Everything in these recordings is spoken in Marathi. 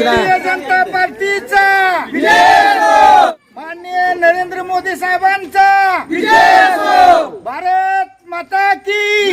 भारतीय जनता पार्टीचा. माननीय नरेंद्र मोदी साहेबांचा. भारत माता की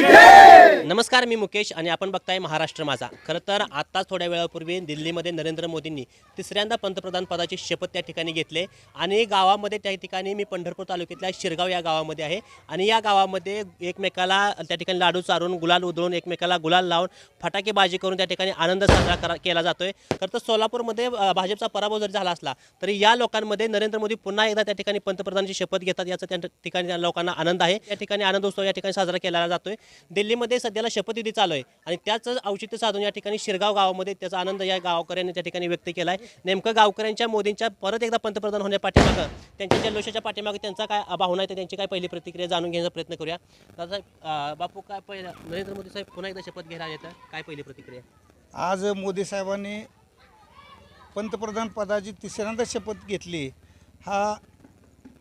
नमस्कार मी मुकेश आणि आपण बघताय महाराष्ट्र माझा. खरं तर आत्ताच थोड्या वेळापूर्वी दिल्लीमध्ये नरेंद्र मोदींनी तिसऱ्यांदा पंतप्रधान पदाची शपथ त्या ठिकाणी घेतले आणि गावामध्ये त्या ठिकाणी मी पंढरपूर तालुक्यातल्या शिरगाव या गावामध्ये आहे आणि या गावामध्ये एकमेकाला त्या ठिकाणी लाडू चारून गुलाल उधळून एकमेकाला गुलाल लावून फटाकेबाजी करून त्या ठिकाणी आनंद साजरा करा केला जातोय. खरं तर सोलापूरमध्ये अ, भाजपचा पराभव जरी झाला असला तरी या लोकांमध्ये नरेंद्र मोदी पुन्हा एकदा त्या ठिकाणी पंतप्रधानची शपथ घेतात याचा त्या ठिकाणी त्या लोकांना आनंद आहे. या ठिकाणी आनंद उत्सव या ठिकाणी साजरा केला जातोय. दिल्लीमध्ये सध्याला शपथविधी चालू आहे आणि त्याच औचित्य साधून या ठिकाणी शिरगाव गावामध्ये त्याचा आनंद या गावकऱ्यांनी त्या ठिकाणी व्यक्त केला आहे नेमकं गावकऱ्यांच्या मोदींच्या परत एकदा पंतप्रधान होण्या पाठीमागं त्यांच्या जल्लोषाच्या पाठीमागं त्यांचा काय भावना आहे तर त्यांची काय पहिली प्रतिक्रिया जाणून घेण्याचा प्रयत्न करूया. दादा बापू काय पहिला नरेंद्र मोदी साहेब पुन्हा एकदा शपथ घ्यायला येतं काय पहिली प्रतिक्रिया? आज मोदी साहेबांनी पंतप्रधान पदाची तिसऱ्यांदा शपथ घेतली. हा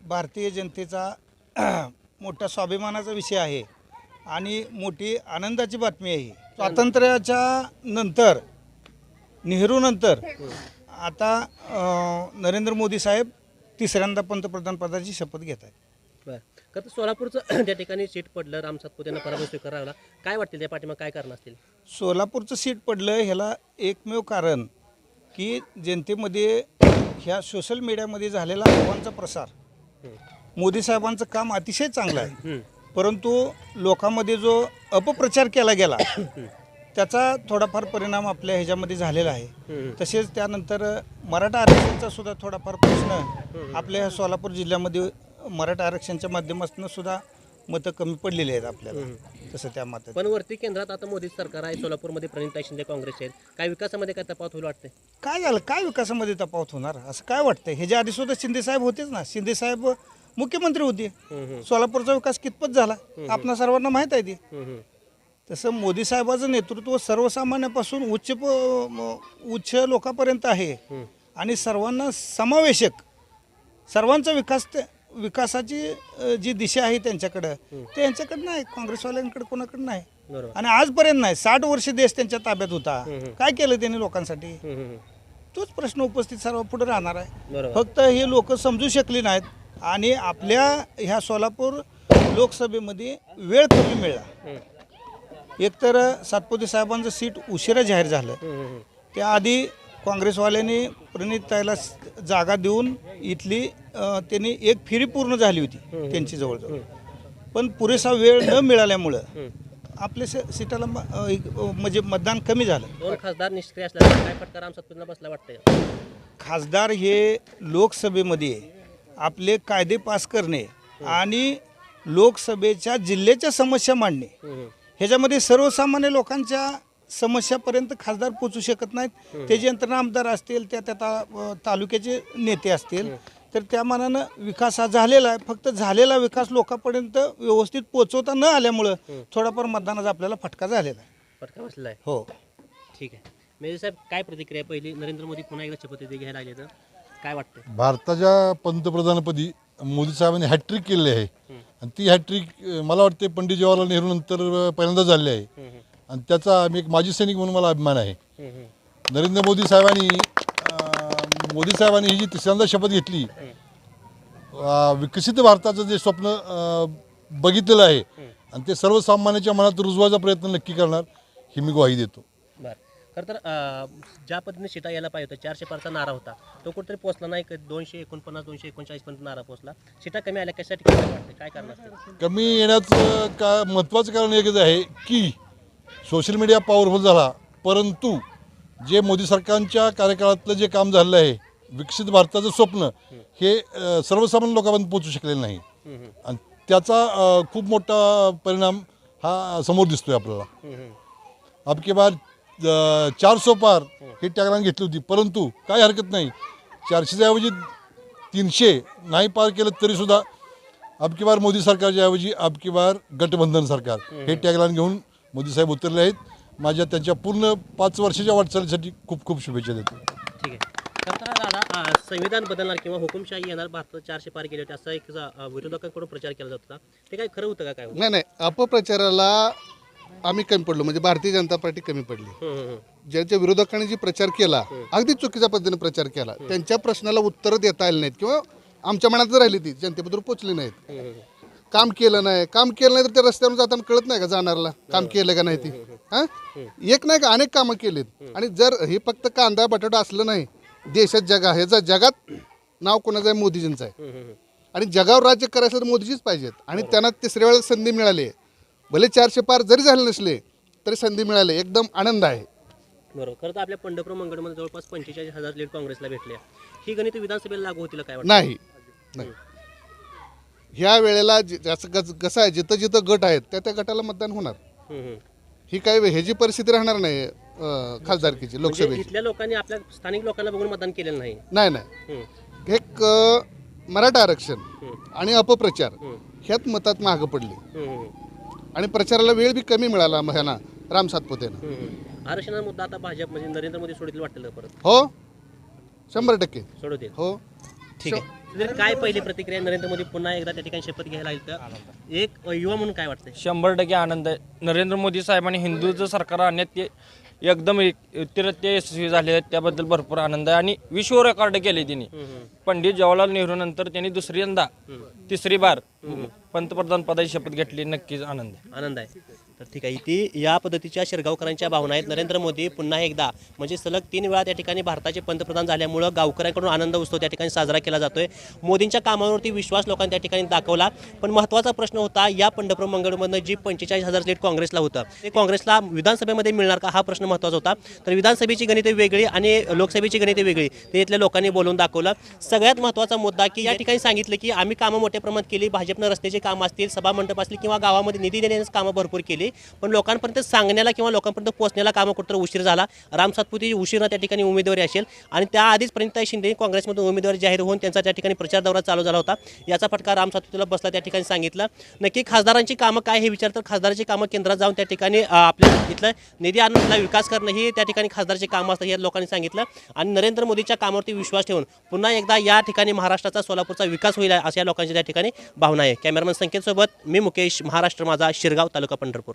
भारतीय जनतेचा मोठा स्वाभिमानाचा विषय आहे. आणि मोठी आनंदाची बातमी आहे. स्वातंत्र्याच्या नंतर नेहरूनंतर आता अं, नरेंद्र मोदी साहेब तिसऱ्यांदा पंतप्रधान पदाची शपथ घेत आहेत. बरं. खरं तर सोलापूरचं त्या ठिकाणी सीट पडलं राम सातपुते यांना पराभव स्वीकारावा लागला. काय वाटतील? त्या पाठीमाग काय कारण असतील? सोलापूरचं सीट पडलं ह्याला एकमेव कारण की जनतेमध्ये ह्या सोशल मीडियामध्ये झालेला अफवांचा प्रसार. मोदी साहेबांचं काम अतिशय चांगलं आहे. हम्म. परंतु लोकांमध्ये जो अपप्रचार केला गेला त्याचा थोडाफार परिणाम आपल्या ह्याच्यामध्ये झालेला आहे. तसेच त्यानंतर मराठा आरक्षणाचा सुद्धा थोडाफार प्रश्न आपल्या ह्या सोलापूर जिल्ह्यामध्ये मराठा आरक्षणाच्या माध्यमातून सुद्धा मतं कमी पडलेली आहेत आपल्याला. तसं त्या मतात पण वरती केंद्रात आता मोदी सरकार आहे सोलापूरमध्ये प्रणिता शिंदे काँग्रेस आहेत. काय विकासामध्ये काय तफावत होईल वाटते काय झालं? काय विकासामध्ये तफावत होणार? असं काय वाटतंय? ह्याच्या आधी सुद्धा शिंदे साहेब होतेच ना. शिंदे साहेब मुख्यमंत्री होते. सोलापूरचा विकास कितपत झाला? आपणा सर्वांना माहीत आहे ते. तसं मोदी साहेबाचं नेतृत्व सर्वसामान्यापासून उच्च उच्च लोकांपर्यंत आहे. आणि सर्वांना समावेशक. सर्वांचा विकास ते विकासाची जी दिशा आहे त्यांच्याकडं ते यांच्याकडं नाही. काँग्रेसवाल्यांकडे कोणाकडे नाही. आणि आजपर्यंत नाही. साठ वर्ष देश त्यांच्या ताब्यात होता. काय केलं त्यांनी लोकांसाठी. तोच प्रश्न उपस्थित सर्व पुढे राहणार आहे. फक्त हे लोक समजू शकली नाहीत. आणि आपल्या ह्या सोलापूर लोकसभेमध्ये वेळ कमी मिळाला. एकतर सातपुते साहेबांचं सीट उशिरा जाहीर झालं. त्याआधी काँग्रेसवाल्यांनी प्रणिताईला स- जागा देऊन इथली त्यांनी एक फेरी पूर्ण झाली होती त्यांची जवळजवळ. पण पुरेसा वेळ न मिळाल्यामुळं आपल्या सीटाला म्हणजे मतदान कमी झालं. दोन खासदार निष्क्रिय असल्याने काय फटका राम बसला वाटतंय? खासदार हे लोकसभेमध्ये आपले कायदे पास करणे आणि लोकसभेच्या जिल्ह्याच्या समस्या मांडणे. ह्याच्यामध्ये सर्वसामान्य लोकांच्या समस्यापर्यंत खासदार पोचू शकत नाहीत. ते जे यंत्रणा आमदार असतील त्या त्या ता- तालुक्याचे नेते असतील तर त्या मानानं विकास हा झालेला आहे. फक्त झालेला विकास लोकांपर्यंत व्यवस्थित पोचवता न आल्यामुळं थोडाफार मतदानाचा आपल्याला फटका झालेला आहे. फटका बसलेला आहे हो. ठीक आहे. मेजर साहेब काय प्रतिक्रिया पहिली नरेंद्र मोदी पुन्हा एकदा शपथविधी घ्यायला आले तर काय वाटतंय? भारताच्या पंतप्रधानपदी मोदी साहेबांनी हॅट्रिक केली आहे. आणि ती हॅट्रिक मला वाटते पंडित जवाहरलाल नेहरू नंतर पहिल्यांदा झाली आहे. आणि त्याचा आम्ही एक माजी सैनिक म्हणून मला अभिमान आहे. नरेंद्र मोदी साहेबांनी मोदी साहेबांनी ही जी तिसऱ्यांदा शपथ घेतली विकसित भारताचं जे स्वप्न बघितलेलं आहे आणि ते सर्वसामान्यांच्या मनात रुजवायचा प्रयत्न नक्की करणार ही मी ग्वाही देतो. खरं तर ज्या पद्धतीने शिटा यायला पाहिजे होता चारशे पारचा नारा होता. तो कुठेतरी पोहोचला नाही दोनशे एकोणपन्नास दोनशे एकोणचाळीस पर्यंत नारा पोहोचला. शिटा कमी आल्या कशासाठी काय वाटतं? काय कारण असतं? कमी येण्याचं का महत्त्वाचं कारण एकच आहे की सोशल मीडिया पॉवरफुल झाला. परंतु जे मोदी सरकारच्या कार्यकाळातलं जे काम झालेलं आहे विकसित भारताचं स्वप्न हे सर्वसामान्य लोकांपर्यंत पोचू शकलेलं नाही. आणि त्याचा खूप मोठा परिणाम हा समोर दिसतोय आपल्याला. अब की अ, चार सो पार ही टॅगलाईन घेतली होती. परंतु काय हरकत नाही. चारशेच्या ऐवजी तीनशे नाही पार केलं तरीसुद्धा अब की बार मोदी सरकारच्या ऐवजी अब की बार गठबंधन सरकार हे टॅगलाईन घेऊन मोदी साहेब उतरले आहेत. माझ्या त्यांच्या पूर्ण पाच वर्षाच्या वाटचालीसाठी खूप खूप शुभेच्छा देतो. ठीक आहे. दादा संविधान बदलणार किंवा हुकुमशाही येणार भारतात चारशे पार गेले होते असा एक विरोधकांकडून प्रचार केला जात होता. ते काय खरं होतं का काय नाही नाही. अपप्रचाराला आम्ही कमी पडलो म्हणजे भारतीय जनता पार्टी कमी पडली. ज्यांच्या विरोधकांनी जी प्रचार केला अगदी चुकीच्या पद्धतीने प्रचार केला त्यांच्या प्रश्नाला उत्तरं देता आली नाहीत किंवा आमच्या मनात राहिली ती जनतेबद्दल पोचली नाहीत. काम केलं नाही काम केलं नाही तर त्या रस्त्यावर जाताना कळत नाही का जाणारला काम केलं का नाही ती? हा एक नाही का अनेक कामं केलीत. आणि जर हे फक्त कांदा बटाटा असलं नाही देशात जगा ह्याचा जगात नाव कोणाचं आहे? मोदीजींचं आहे. आणि जगावर राज्य करायचं तर मोदीजीच पाहिजेत. आणि त्यांना तिसऱ्या वेळेस संधी मिळाली आहे. भले चारशे पार जरी झाले नसले तरी संधी मिळाली. एकदम आनंद आहे. बरोबर खरं तर आपल्या पंढरपूर मंगळमध्ये जवळपास पंचेचाळीस हजार लीड काँग्रेसला भेटले ही गणित विधानसभेला लागू होतील काय वाटतं? नाही. नाही. ह्या वेळेला जे- जसं कस- कसं आहे जिथं जिथं गट आहेत त्या त्या गटाला मतदान होणार. हम्म, हम्म. ही काय ह्याची परिस्थिती राहणार नाही अं, खासदारकीची म्हणजे लोकसभेची. इथल्या लोकांनी आपल्या स्थानिक लोकांना बघून मतदान केलेलं नाही. नाही नाही. हम्म, एक अं, मराठा आरक्षण हम्म, आणि अपप्रचार हम्म, ह्यात मतात मागं पडली. हम्म, हम्म, आणि प्रचाराला वेळ बी कमी मिळाला मग ह्यांना राम सातपुतेनं. हम्म. आरक्षणाचा मुद्दा आता भाजप म्हणजे नरेंद्र मोदी सोडतील वाटलं परत. हो? शंभर टक्के. सोडवतील हो? ठीक आहे. तर काय पहिली प्रतिक्रिया नरेंद्र मोदी पुन्हा एकदा त्या ठिकाणी शपथ घ्यायला तर एक युवा म्हणून काय वाटतंय? शंभर टक्के आनंद आहे. नरेंद्र मोदी साहेबांनी हिंदूचं सरकार आणण्यात ते एकदम उत्तरत्य यशस्वी झाले आहेत त्याबद्दल भरपूर आनंद आहे. आणि विश्व रेकॉर्ड केले त्यांनी पंडित जवाहरलाल नेहरू नंतर त्यांनी दुसऱ्यांदा तिसरी बार पंतप्रधान पदाची शपथ घेतली. नक्कीच आनंद आहे. आनंद आहे. तर ठीक आहे ती या पद्धतीच्या शिरगावकरांच्या भावना आहेत. नरेंद्र मोदी पुन्हा एकदा म्हणजे सलग तीन वेळा त्या ठिकाणी भारताचे पंतप्रधान झाल्यामुळं गावकऱ्यांकडून आनंद उत्सव त्या ठिकाणी साजरा केला जातोय. मोदींच्या कामावरती विश्वास लोकांनी त्या ठिकाणी दाखवला. पण महत्त्वाचा प्रश्न होता या पंढरपूर मंगळमधनं जी पंचेचाळीस हजार सीट काँग्रेसला होतं ते काँग्रेसला विधानसभेमध्ये मिळणार का हा प्रश्न महत्त्वाचा होता. तर विधानसभेची गणिते वेगळी आणि लोकसभेची गणिते वेगळी ते इथल्या लोकांनी बोलून दाखवलं. सगळ्यात महत्त्वाचा मुद्दा की या ठिकाणी सांगितलं की आम्ही कामं मोठ्या प्रमाणात केली भाजपनं रस्त्याची कामं असतील सभामंडप असतील किंवा गावामध्ये निधी देण्याची कामं भरपूर केली पण लोकांपर्यंत सांगण्याला किंवा लोकांपर्यंत पोहोचण्याला कामं कुठं उशीर झाला. राम सातपुती उशिरा त्या ठिकाणी उमेदवारी असेल. आणि त्याआधीच प्रणिताई शिंदे काँग्रेसमधून उमेदवारी जाहीर होऊन त्यांचा त्या ठिकाणी प्रचार दौरा चालू झाला होता. याचा फटका राम सातपुतीला बसला त्या ठिकाणी सांगितलं. नक्की खासदारांची कामं काय हे विचार तर खासदारांची कामं केंद्रात जाऊन त्या ठिकाणी आपल्या इथलं निधी आणून विकास करणं ही त्या ठिकाणी खासदाराची कामं असतात हे लोकांनी सांगितलं. आणि नरेंद्र मोदीच्या कामावरती विश्वास ठेवून पुन्हा एकदा या ठिकाणी महाराष्ट्राचा सोलापूरचा विकास होईल अशा या लोकांची त्या ठिकाणी भावना आहे. कॅमेरामॅन संकेतसोबत मी मुकेश महाराष्ट्र माझा शिरगाव तालुका पंढरपूर.